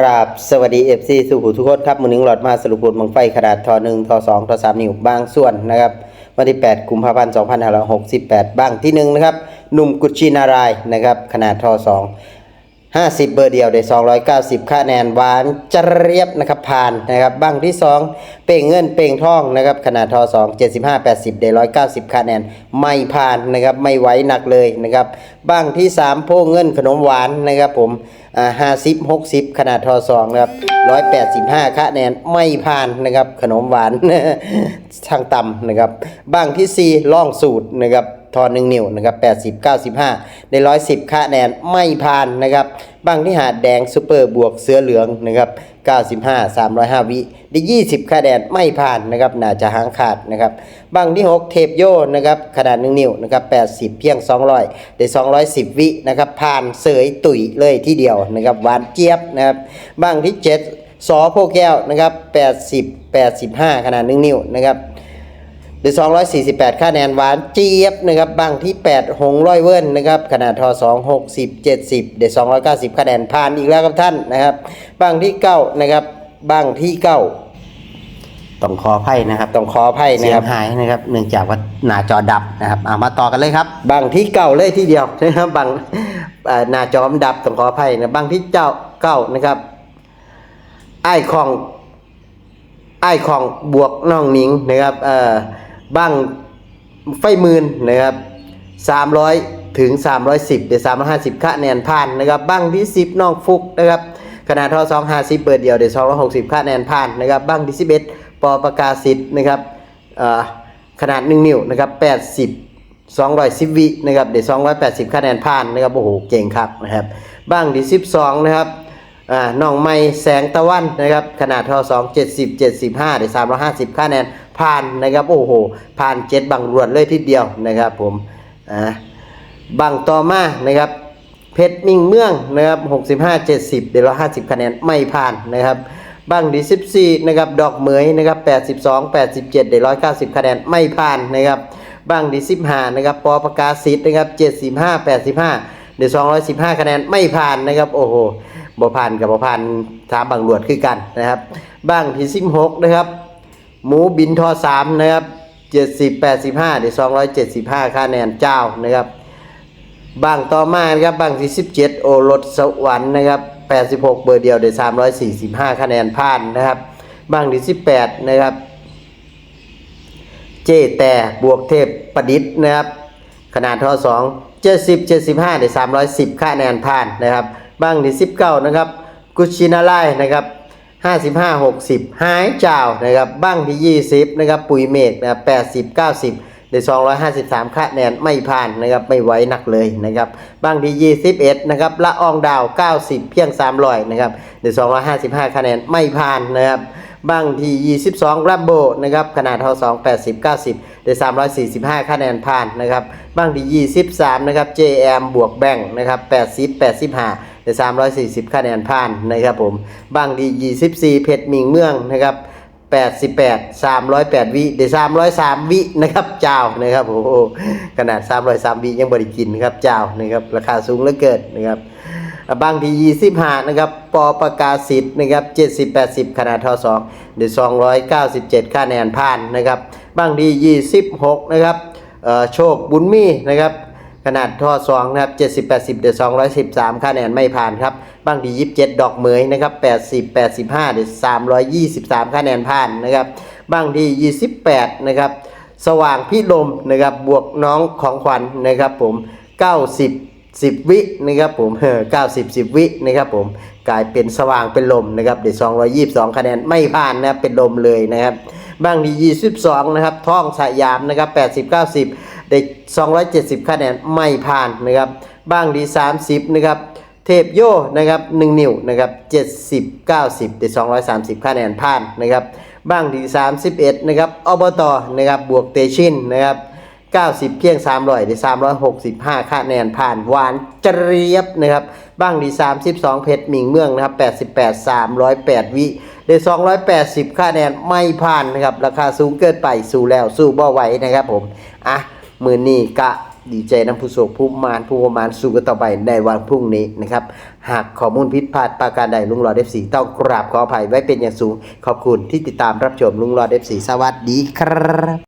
ราบสวัสดีเอฟซีสุขุทุกคนครับมือหนึงหลอดมาสรุปผลบังไฟขนาดทอหนึ่งทอสองทอสามนิ้วบางส่วนนะครับวันที่ 8 กุมภาพันธ์2568 บ้างที่1นะครับหนุ่มกุชินารายนะครับขนาดทอ2 50 เบอร์เดียวได้ 290 คะแนนหวานจเรียบนะครับผ่านนะครับบ้างที่ 2 เป่งเงินเป่งทองนะครับขนาดทอ2 75 80 ได้ 190 คะแนนไม่ผ่านนะครับไม่ไหวหนักเลยนะครับบ้างที่ 3 โพเงินขนมหวานนะครับผมอ่าห้าสิบหกสิบขนาดทอสองนะครับร้อยแปดสิบห้าคะแนนไม่ผ่านนะครับขนมหวานทางต่ำนะครับบ้างที่สี่ล่องสูตรนะครับ ทอนหนึ่งนิ้วนะครับแปดสิบเก้าสิบห้าในร้อยสิบคะแนนไม่ผ่านนะครับบางที่หาดแดงซูเปอร์บวกเสือเหลืองนะครับเก้าสิบห้าสามร้อยห้าวิได้ยี่สิบคะแนนไม่ผ่านนะครับน่าจะหางขาดนะครับบางที่หกเทปโยนะครับขนาดหนึ่งนิ้วนะครับแปดสิบเพียงสองร้อยได้สองร้อยสิบวินะครับผ่านเสยตุ๋ยเลยที่เดียวนะครับหวานเจี๊ยบนะครับบางที่เจ็ดสอโพแก้วนะครับแปดสิบแปดสิบห้าขนาดหนึ่งนิ้วนะครับ หรือ 248คะแนนหวานเจี๊ยบนะครับบางที่ 8 หงร้อยเวิร์นนะครับขนาดทอ2 60 70 เดี๋ยว290 คะแนนผ่านอีกแล้วครับท่านนะครับบางที่9นะครับบางที่9ต้องขออภัยนะครับต้องขออภัยนะครับหายนะครับเนื่องจากว่าหน้าจอดับนะครับเอามาต่อกันเลยครับ บางที่เก่าเลยที่เดียวนะครับบางเอ่อหน้าจอมนดับต้องขออภัยนะบางที่เจ้าเก้านะครับไอคองไอ้ายของบวกน้องหนิงนะครับเอ่อ บ้างไฟหมื่นนะครับ300 ถึง 310เดี๋ยว350 คะแนนผ่านนะครับบ้างที่ 10น้องฟุกนะครับขนาดท่อ250 เปิดเดียวเดี๋ยว260 คะแนนผ่านนะครับบ้างที่ 11ปอประกาศสิทธิ์นะครับขนาด 1 นิ้วนะครับ80 210วินะครับเดี๋ยว280 คะแนนผ่านนะครับโอ้โหเก่งครับนะครับบ้างที่12นะครับอ่าน้องไม้แสงตะวันนะครับขนาดทอ2 70 75ได้350 คะแนนผ่านนะครับโอ้โหผ่านเจ็ดบังรวดเลยทีเดียวนะครับผมอ่าบังต่อมานะครับเพชรมิ่งเมืองนะครับ65 70ได้150 คะแนนไม่ผ่านนะครับบังที่14นะครับดอกเหมยนะครับ82 87ได้190 คะแนนไม่ผ่านนะครับบังที่15นะครับปอประกาศสิทธ์นะครับ75 85 เดี๋ยว215 คะแนนไม่ผ่านนะครับโอ้โหบ่ผ่านกับบ่ผ่านสามบางหลวดคือกันนะครับบ้างที่สิบหกนะครับ หมูบินทอสามนะครับเจ็ดสิบแปดสิบห้าเดี๋ยวสองร้อยเจ็ดสิบห้าคะแนนเจ้านะครับบางต่อมานะครับบางที่สิบเจ็ดโอรสสวรรค์นะครับแปดสิบหกเบอร์เดียวเดี๋ยวสามร้อยสี่สิบห้าคะแนนผ่านนะครับ บางที่สิบแปดนะครับเจแต่บวกเทพประดิษฐ์นะครับ ขนาดท่อสองเจ็ดสิบเจ็ดสิบห้าเดี๋ยวสามร้อยสิบคะแนนผ่านนะครับบ้างที่สิบเก้านะครับกุชินาไลนะครับ ห้าสิบห้าหกสิบหายเจ้านะครับบ้างที่ยี่สิบนะครับปุ๋ยเมฆนะครับแปดสิบเก้าสิบเดี๋ยวสองร้อยห้าสิบสามคะแนนไม่ผ่านนะครับไม่ไหวหนักเลยนะครับบ้างที่ยี่สิบเอ็ดนะครับละอองดาวเก้าสิบเพียงสามร้อยนะครับเดี๋ยวสองร้อยห้าสิบห้าคะแนนไม่ผ่านนะครับบ้างที่ 22 รับโบนะครับขนาดเท่า2 80 90 ได้ 345 คะแนนผ่านนะครับบ้างที่ 23 นะครับ JM บวกแบ่งนะครับ80 85 ได้ 340 คะแนนผ่านนะครับผมบางที่24 เพชรมิงเมืองนะครับ88 308 วิได้303 วินะครับเจ้านะครับโอ้โหขนาด 303 วิยังบริกินนะครับเจ้านะครับราคาสูงเหลือเกินนะครับบางที่25 นะครับปอประกาศสิทธิ์นะครับ 70 80 ขนาดท่า2เดี๋ยว297 คะแนนผ่านนะครับบางที่26 นะครับอ่อโชคบุญมีนะครับ ขนาดท่อ2นะครับ70 80เดี๋ยว213คะแนนไม่ผ่านครับบางที่27ดอกเหมยนะครับ80 85เดี๋ยว323คะแนนผ่านนะครับบางที่28นะครับสว่างพิลมนะครับบวกน้องของขวัญนะครับผม90 10วินะครับผมเออ90 10วินะครับผมกลายเป็นสว่างเป็นลมนะครับเดี๋ยว222คะแนนไม่ผ่านนะเป็นลมเลยนะครับบางที่22นะครับท่องสยามนะครับ80 90 ได้270 คะแนนไม่ผ่านนะครับบ้างที่30 นะครับ เทพโยนะครับ1นิ้วนะครับ70 90ได้230 คะแนนผ่านนะครับบ้างที่31 นะครับอบตนะครับบวกเตชินนะครับ90 เพียง 300ได้365 คะแนนผ่านหวานเจรียบนะครับบ้างดี 32 เพชรหมิงเมืองนะครับ88 308 วิได้280 คะแนนไม่ผ่านนะครับราคาสูงเกินไปสู้แล้วสู้บ่ไหวนะครับผมอะ มือนี้กะดีใจน้ำผู้โศกผู้มานผู้ประมาณสู่กันต่อไปในวันพรุ่งนี้นะครับ หากข้อมูลผิดพลาดประการใดลุงรอดเอฟสีต้องกราบขออภัยไว้เป็นอย่างสูง ขอบคุณที่ติดตามรับชมลุงรอดเอฟสีสวัสดีครับ